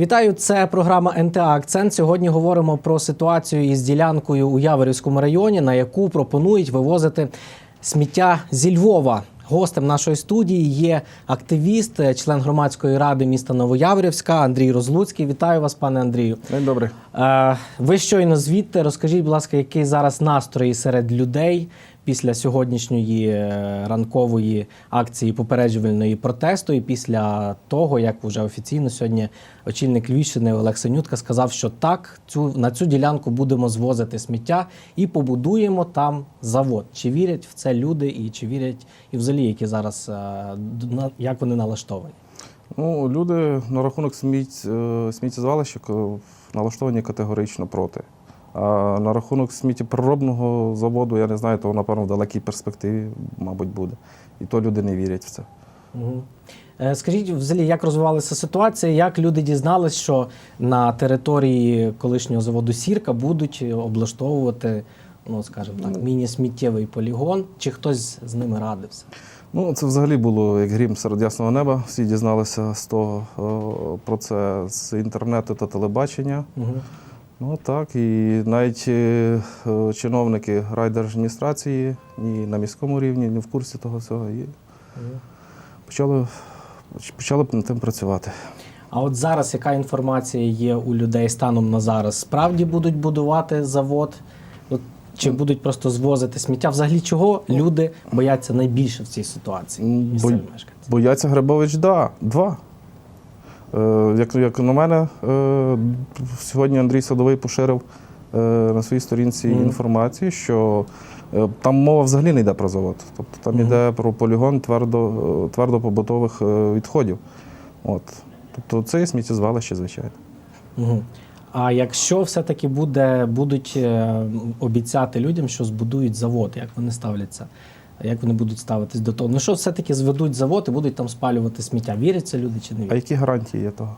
Вітаю, це програма НТА Акцент. Сьогодні говоримо про ситуацію із ділянкою у Яворівському районі, на яку пропонують вивозити сміття зі Львова. Гостем нашої студії є активіст, член громадської ради міста Новояворівська Андрій Розлуцький. Вітаю вас, пане Андрію. День добрий. Е, Ви щойно звідти розкажіть, будь ласка, який зараз настрої серед людей після сьогоднішньої е, ранкової акції попереджувальної протесту, і після того, як вже офіційно сьогодні очільник Львівщини Олег Синютка сказав, що так, цю на цю ділянку будемо звозити сміття і побудуємо там завод. Чи вірять в це люди, і чи вірять і взагалі, які зараз е, як вони налаштовані? Ну, люди на рахунок сміття, сміттєзвалища налаштовані категорично проти. А на рахунок сміттєпереробного заводу, я не знаю, то напевно в далекій перспективі, мабуть, буде. І то люди не вірять в це. Е, Скажіть, взагалі, як розвивалася ситуація, як люди дізнались, що на території колишнього заводу Сірка будуть облаштовувати, ну скажімо так, міні-сміттєвий полігон, чи хтось з ними радився? Ну, це взагалі було як грім серед ясного неба. Всі дізналися з того про це з інтернету та телебачення. Угу. Ну так, і навіть е, е, чиновники райдержадміністрації ні на міському рівні, ні в курсі того всього. І почали, почали над тим працювати. А от зараз яка інформація є у людей станом на зараз? Справді будуть будувати завод? От, чи будуть просто звозити сміття? Взагалі, чого люди бояться найбільше в цій ситуації? Бо- Бояться Грибович, да, два. Е, як, як на мене, е, сьогодні Андрій Садовий поширив е, на своїй сторінці Мгм. інформацію, що там мова взагалі не йде про завод. Тобто там Мгм. йде про полігон твердо, твердопобутових відходів. От. Тобто це є сміттєзвалище, звичайно. Угу. А якщо все-таки буде, будуть обіцяти людям, що збудують завод, як вони ставляться? Як вони будуть ставитись до того? Ну що все-таки зведуть завод і будуть там спалювати сміття? Вірять це люди чи не А вірять? які гарантії є того?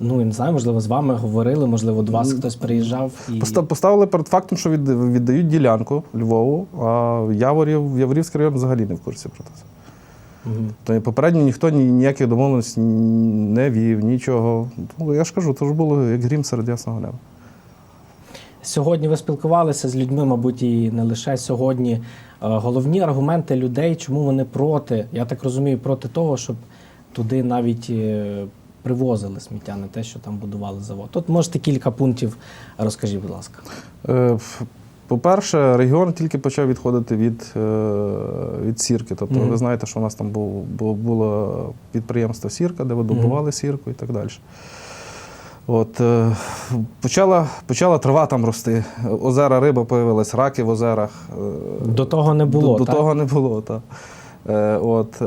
Ну я не знаю, можливо, з вами говорили, можливо, до вас хтось приїжджав і Поста- Поставили перед фактом, що від- віддають ділянку Львову, а Яворів, Яворівський район взагалі не в курсі про це. Мгм. То попередньо ніхто ні- ніяких домовленостей не вів, нічого. Ну, я ж кажу, то ж було як грім серед ясного неба. Сьогодні ви спілкувалися з людьми, мабуть, і не лише сьогодні. Е, Головні аргументи людей, чому вони проти, я так розумію, проти того, щоб туди навіть е, привозили сміття, не те, що там будували завод. Тут можете кілька пунктів розкажіть, будь ласка. Е, По-перше, регіон тільки почав відходити від, від сірки. Тобто, Мгм. ви знаєте, що у нас там був, бу- було підприємство Сірка, де видобували сірку і так далі. От, е, почала, почала трава там рости, озера риба появилась, раки в озерах. е, До того не було. До, до так? того не було, так. Е, от,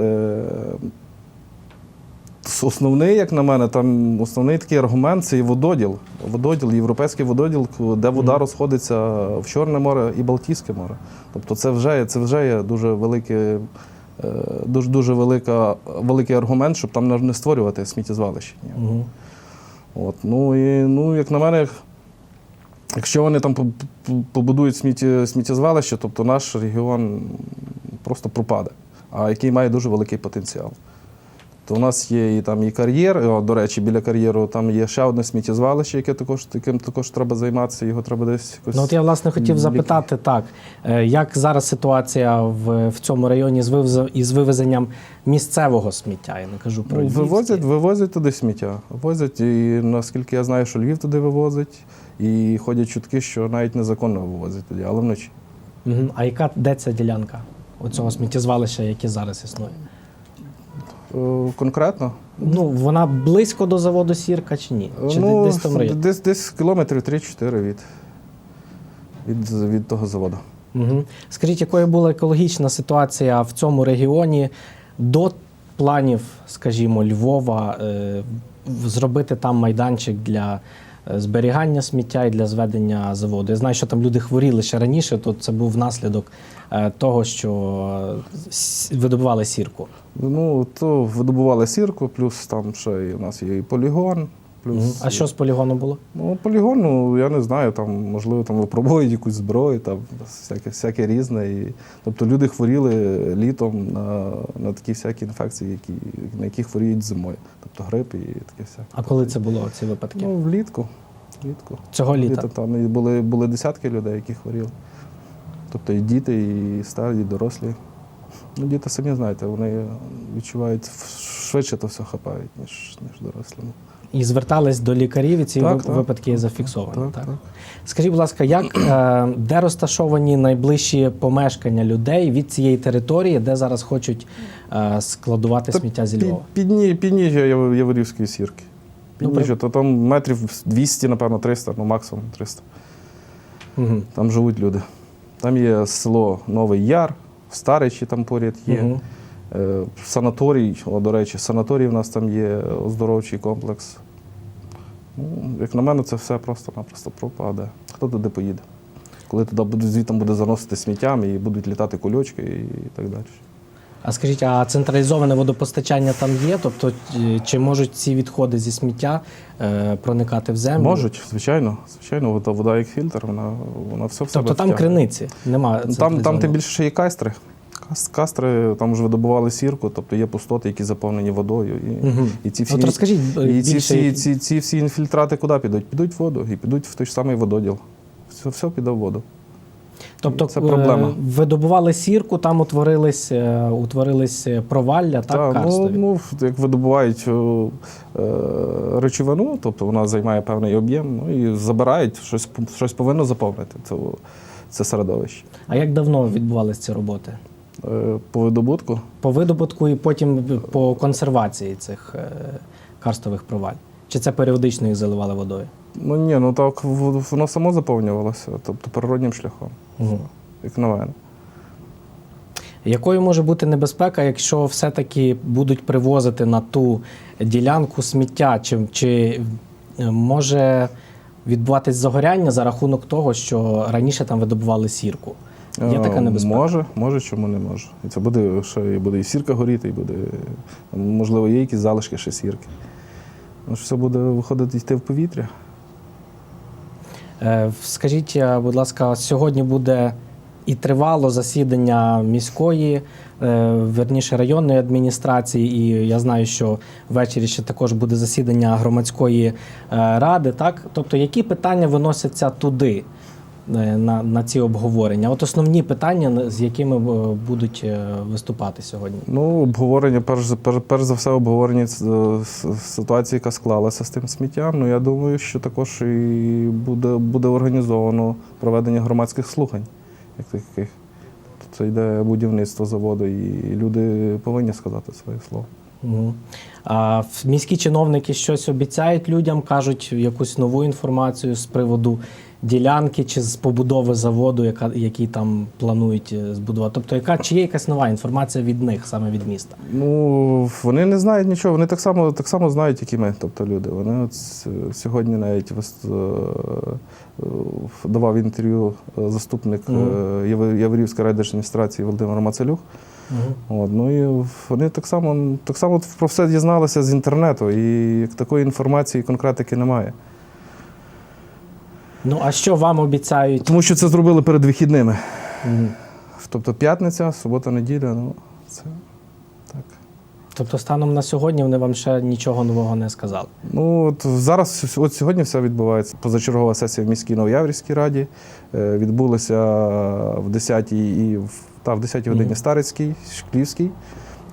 основний, як на мене, там основний такий аргумент це і вододіл. Вододіл, європейський вододіл, де вода розходиться в Чорне море і Балтійське море. Тобто це вже, це вже є дуже велике. е, Дуже дуже велика, великий аргумент, щоб там не- створювати сміттєзвалище. ніякого. От, ну, і, ну, як на мене, якщо вони там по- по- побудують сміття, сміттєзвалище, тобто наш регіон просто пропаде, а який має дуже великий потенціал. То у нас є і там і кар'єр, о, до речі, біля кар'єру там є ще одне сміттєзвалище, яке також, яким також треба займатися, його треба десь якось. Ну от я власне хотів запитати так, е, як зараз ситуація в, в цьому районі з вивез- із вивезенням місцевого сміття? Я не кажу про Ну, вивозять, вивозять туди сміття. Возять, і наскільки я знаю, що Львів туди вивозить, і ходять чутки, що навіть незаконно вивозять туди, але вночі. Мгм. А яка де ця ділянка оцього сміттєзвалища, яке зараз існує? Е, Конкретно? Ну, вона близько до заводу Сірка чи ні? Чи ну, десь там район? десь, десь кілометрів 3-4 від, від, від того заводу. Угу. Скажіть, якою була екологічна ситуація в цьому регіоні до планів, скажімо, Львова, е, зробити там майданчик для зберігання сміття і для зведення заводу? Я знаю, що там люди хворіли ще раніше, то це був внаслідок е, того, що е, видобували сірку. Ну, то видобували сірку, плюс там ще у нас є і полігон. Плюс. А що з полігону було? Ну, полігон, ну я не знаю, там, можливо, там випробують якусь зброю, там всяке, всяке різне. І, тобто люди хворіли літом на, на такі всякі інфекції, які, на які хворіють зимою. Тобто грип і таке всяке. А коли це було ці випадки? Ну, влітку. влітку. Цього літа. Літо там і були, були десятки людей, які хворіли. Тобто і діти, і старі, і дорослі. Ну, діти самі знаєте, вони відчувають швидше то все хапають, ніж, ніж дорослі. І звертались до лікарів, і ці Так, вип- так. випадки є зафіксовані. Так, так. так. Скажіть, будь ласка, як е, де розташовані найближчі помешкання людей від цієї території, де зараз хочуть е, складувати Та сміття зі Під, Львова? підні, підніжжя Яв- Яворівської сірки. Ну, Підніжжя, то там метрів 200, напевно, 300, ну максимум 300. Угу. Там живуть люди. Там є село Новий Яр, Старичі там поряд є. Угу. Санаторій, о, до речі, санаторій в нас там є, оздоровчий комплекс. Ну, як на мене, це все просто-напросто пропаде. Хто туди поїде? Коли туди будуть звідти буде заносити сміттям і будуть літати кульочки і так далі. А скажіть, а централізоване водопостачання там є? Тобто, е, чи можуть ці відходи зі сміття е, проникати в землю? Можуть, звичайно. Звичайно, вода, вода як фільтр, вона, вона все в себе Тобто там втягує. криниці немає. Там, там тим більше ще є кастри. Кас- Кастри там вже видобували сірку, тобто є пустоти, які заповнені водою. І, Угу. і ці всі, От розкажіть е, і ці, всі, ці, ці всі інфільтрати куди підуть? Підуть в воду і підуть в той ж самий вододіл. Все, все піде в воду. Тобто це е, проблема. видобували сірку, там утворились, е, утворились е, провалля, так, Та, ну, ну, як видобувають е, речовину, тобто вона займає певний об'єм, ну і забирають, щось, щось повинно заповнити це, це середовище. А як давно відбувалися ці роботи? Е, по видобутку. По видобутку і потім по консервації цих е, карстових проваль? Чи це періодично їх заливали водою? Ну ні, ну так воно само заповнювалося, тобто природнім шляхом, Угу. як на мене. Якою може бути небезпека, якщо все-таки будуть привозити на ту ділянку сміття? Чи, чи е, може відбуватись загоряння за рахунок того, що раніше там видобували сірку? Є така Е, небезпека? Може, може, чому не може. І це буде ще і буде і сірка горіти, і буде, можливо, є якісь залишки ще сірки. Ну, все буде виходити йти в повітря. Е, Скажіть, е, будь ласка, сьогодні буде і тривало засідання міської, верніше районної адміністрації, і я знаю, що ввечері ще також буде засідання громадської ради. Так, тобто, які питання виносяться туди на, на ці обговорення? От основні питання, з якими е, будуть е, виступати сьогодні. Ну, обговорення, перш, за- перш за все, обговорення ситуації, яка склалася з тим сміттям. Ну, я думаю, що також і буде, буде організовано проведення громадських слухань, як таких. Це йде будівництво заводу, і люди повинні сказати своє слово. Угу. А міські чиновники щось обіцяють людям, кажуть якусь нову інформацію з приводу ділянки чи з побудови заводу, яка, який там планують е, збудувати. Тобто, яка чи є якась нова інформація від них, саме від міста? Ну, вони не знають нічого, вони так само, так само знають, як і ми, тобто люди. Вони от сьогодні навіть е, давав інтерв'ю е, заступник Яв- Яворівської райдержадміністрації Володимир Мацелюк. От, ну і вони так само, так само про все дізналися з інтернету, і такої інформації конкретики немає. Ну а що вам обіцяють? Тому що це зробили перед вихідними. Мгм. Тобто п'ятниця, субота, неділя, ну це так. Тобто, станом на сьогодні вони вам ще нічого нового не сказали. Ну от зараз, от сьогодні все відбувається. Позачергова сесія в міській Новояврівській раді е, відбулася в 10-й і в, та, в 10-й годині Мгм. Старицькій, Шклівській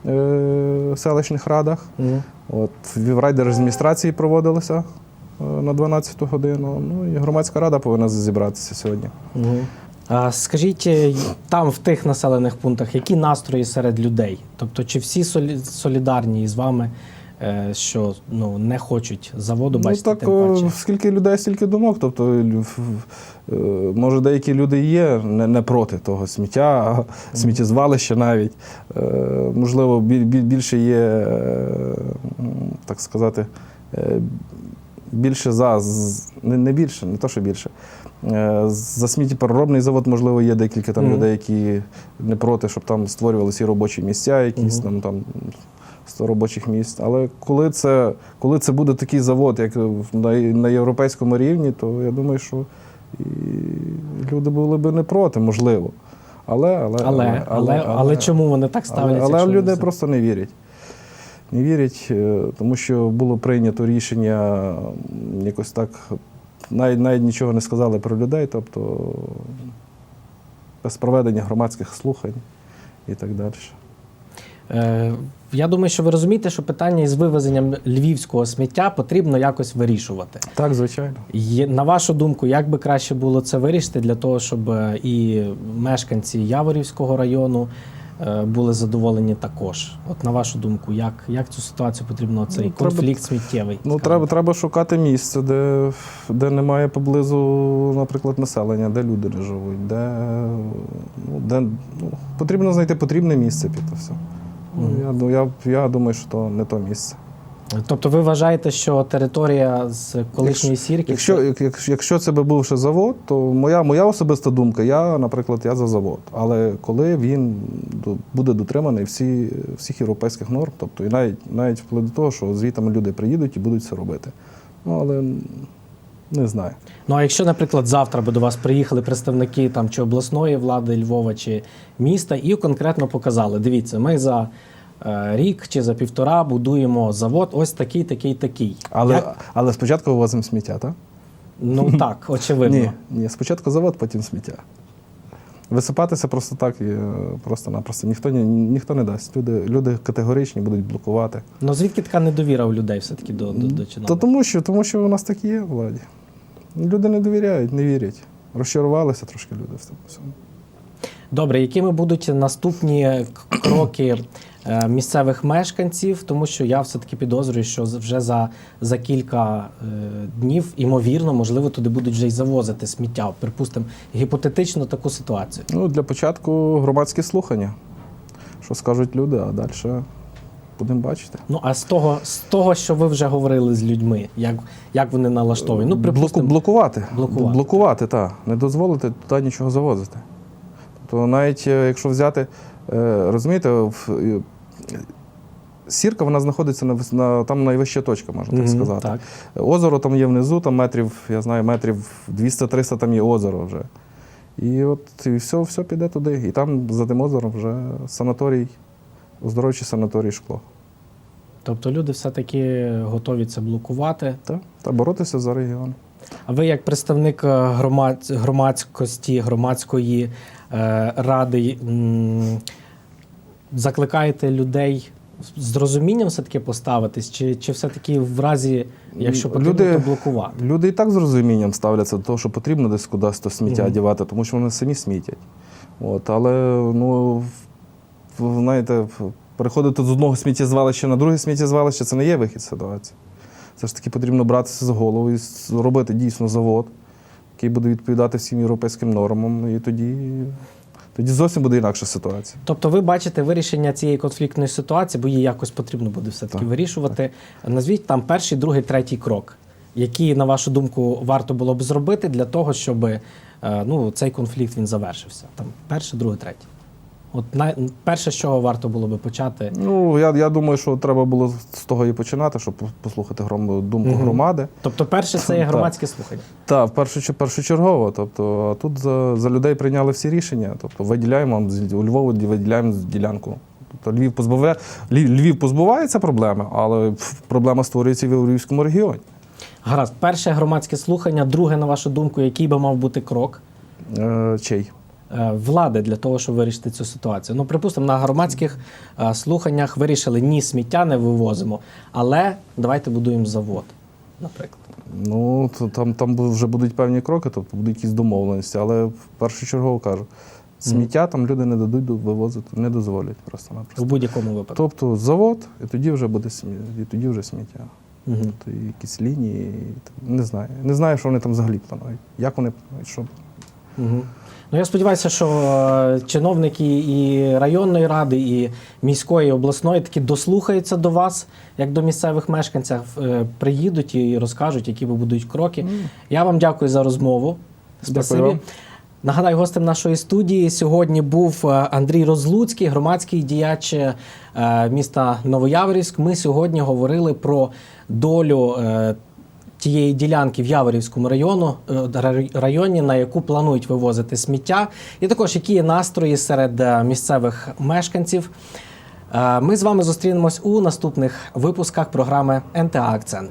е, селищних радах. Мгм. От в райдержадміністрації проводилося на 12-ту годину. Ну і громадська рада повинна зібратися сьогодні. Мгм. А скажіть, е, там в тих населених пунктах які настрої серед людей? Тобто, чи всі солідарні із вами, е, що ну не хочуть заводу, бачите, ну так тим паче? скільки людей, стільки думок. Тобто, е, може, деякі люди є не, не проти того сміття, а сміттєзвалища навіть. Е, Можливо, біль- біль- більше є, е, так сказати, е, більше за, не, не більше, не то, що більше. Е, За сміттєпереробний завод, можливо, є декілька там Мгм. людей, які не проти, щоб там створювалися і робочі місця, якісь Мгм. там, там 100 робочих місць. Але коли це, коли це буде такий завод, як на, на європейському рівні, то я думаю, що і люди були б не проти, можливо. Але, але, Але, але, але, чому вони так ставляться? але, але люди просто не вірять. Не вірять, е, тому що було прийнято рішення якось так, навіть, навіть нічого не сказали про людей, тобто без проведення громадських слухань і так далі. Е, Я думаю, що ви розумієте, що питання із вивезенням львівського сміття потрібно якось вирішувати. Так, звичайно. На вашу думку, як би краще було це вирішити для того, щоб е, і мешканці Яворівського району були задоволені також? От на вашу думку, як, як цю ситуацію потрібно цей Ну, треба- конфлікт сміттєвий? Ну, треба, треба шукати місце, де, де немає поблизу, наприклад, населення, де люди не живуть, де, ну, де ну, потрібно знайти потрібне місце під це все. Ну, я, ду- я, я думаю, що то не то місце. Тобто ви вважаєте, що територія з колишньої сірки Якщо, це- як, як- якщо це би був ще завод, то моя, моя особиста думка, я, наприклад, я за завод. Але коли він буде дотриманий всі, всіх європейських норм, тобто і навіть, навіть вплоть до того, що звітами люди приїдуть і будуть це робити. Ну, але не знаю. Ну а якщо, наприклад, завтра би до вас приїхали представники там чи обласної влади Львова чи міста і конкретно показали: дивіться, ми за рік чи за півтора будуємо завод, ось такий, такий, такий. Але, Як? але спочатку вивозимо сміття, так? Ну так, очевидно. Ні, ні, спочатку завод, потім сміття. Висипатися просто так, і, е, просто-напросто ніхто, ні, ніхто не дасть. Люди, люди категоричні будуть блокувати. Ну звідки така недовіра у людей все-таки до, до, до То чиновників? тому що, тому що у нас так і є владі. Люди не довіряють, не вірять. Розчарувалися трошки люди в цьому всьому. Добре, якими будуть наступні кроки е, місцевих мешканців? Тому що я все-таки підозрюю, що вже за, за кілька е, днів, імовірно, можливо, туди будуть вже й завозити сміття. Припустимо, гіпотетично таку ситуацію. Ну, для початку громадські слухання. Що скажуть люди, а далі будемо бачити. Ну а з того, з того, що ви вже говорили з людьми, як, як вони налаштовані? Ну, Блоку, припустимо, блокувати. Блокувати. Блокувати, так. Не дозволити туди нічого завозити. Тобто, навіть е, якщо взяти, е, розумієте, в, е, сірка вона знаходиться на, на там найвища точка, можна так сказати. так. Озеро там є внизу, там метрів, я знаю, метрів 200-300 там є озеро вже. І от і все, все піде туди. І там за тим озером вже санаторій, оздоровчий санаторій шкло. Тобто люди все-таки готові це блокувати. Та, та боротися за регіон. А ви, як представник е, громад... громадськості, громадської е, ради, м, закликаєте людей з розумінням все-таки поставитись, чи, чи все-таки в разі, якщо потрібно, люди- то блокувати? Люди і так з розумінням ставляться до того, що потрібно десь кудись то сміття Мгм. дівати, тому що вони самі смітять. От, але ну, знаєте, переходити з одного сміттєзвалища на друге сміттєзвалище це не є вихід ситуації. Це ж таки потрібно братися за голову і зробити дійсно завод, який буде відповідати всім європейським нормам, і тоді, тоді зовсім буде інакша ситуація. Тобто ви бачите вирішення цієї конфліктної ситуації, бо її якось потрібно буде все-таки Так, вирішувати. Назвіть там перший, другий, третій крок, які, на вашу думку, варто було б зробити для того, щоб е, ну, цей конфлікт він завершився. Там перше, друге, третє. От най... перше, з чого варто було би почати. Ну, я, я думаю, що треба було з того і починати, щоб послухати гром- думку Мгм. громади. Тобто, перше це є громадське слухання. Так, в першу, першочергово. Тобто, а тут за, за людей прийняли всі рішення. Тобто, виділяємо з- у Львову виділяємо ділянку. Тобто Львів позбавляє, Львів, Львів позбувається проблеми, але проблема створюється в Львівському регіоні. Гаразд, перше громадське слухання, друге, на вашу думку, який би мав бути крок Е, чий? Е, влади для того, щоб вирішити цю ситуацію. Ну, припустимо, на громадських е, слуханнях вирішили ні, сміття не вивозимо, але давайте будуємо завод, наприклад. Ну, то, там, там вже будуть певні кроки, тобто будуть якісь домовленості, але в першочергово кажу, сміття там люди не дадуть вивозити, не дозволять просто-напросто. В будь-якому випадку. Тобто завод, і тоді вже буде смі... і тоді вже сміття. Мгм. То якісь лінії, і не знаю. Не знаю, що вони там взагалі планують. Як вони планують, що. Угу. Ну, я сподіваюся, що е, чиновники і районної ради, і міської, і обласної таки дослухаються до вас, як до місцевих мешканців, е, приїдуть і розкажуть, які ви будуть кроки. Я вам дякую за розмову. Спасибі. Нагадаю, гостем нашої студії сьогодні був е, Андрій Розлуцький, громадський діяч міста Новояворівськ. Ми сьогодні говорили про долю тієї ділянки в Яворівському району, е, районі, на яку планують вивозити сміття, і також які є настрої серед е, місцевих мешканців. Е, Ми з вами зустрінемось у наступних випусках програми НТА Акцент.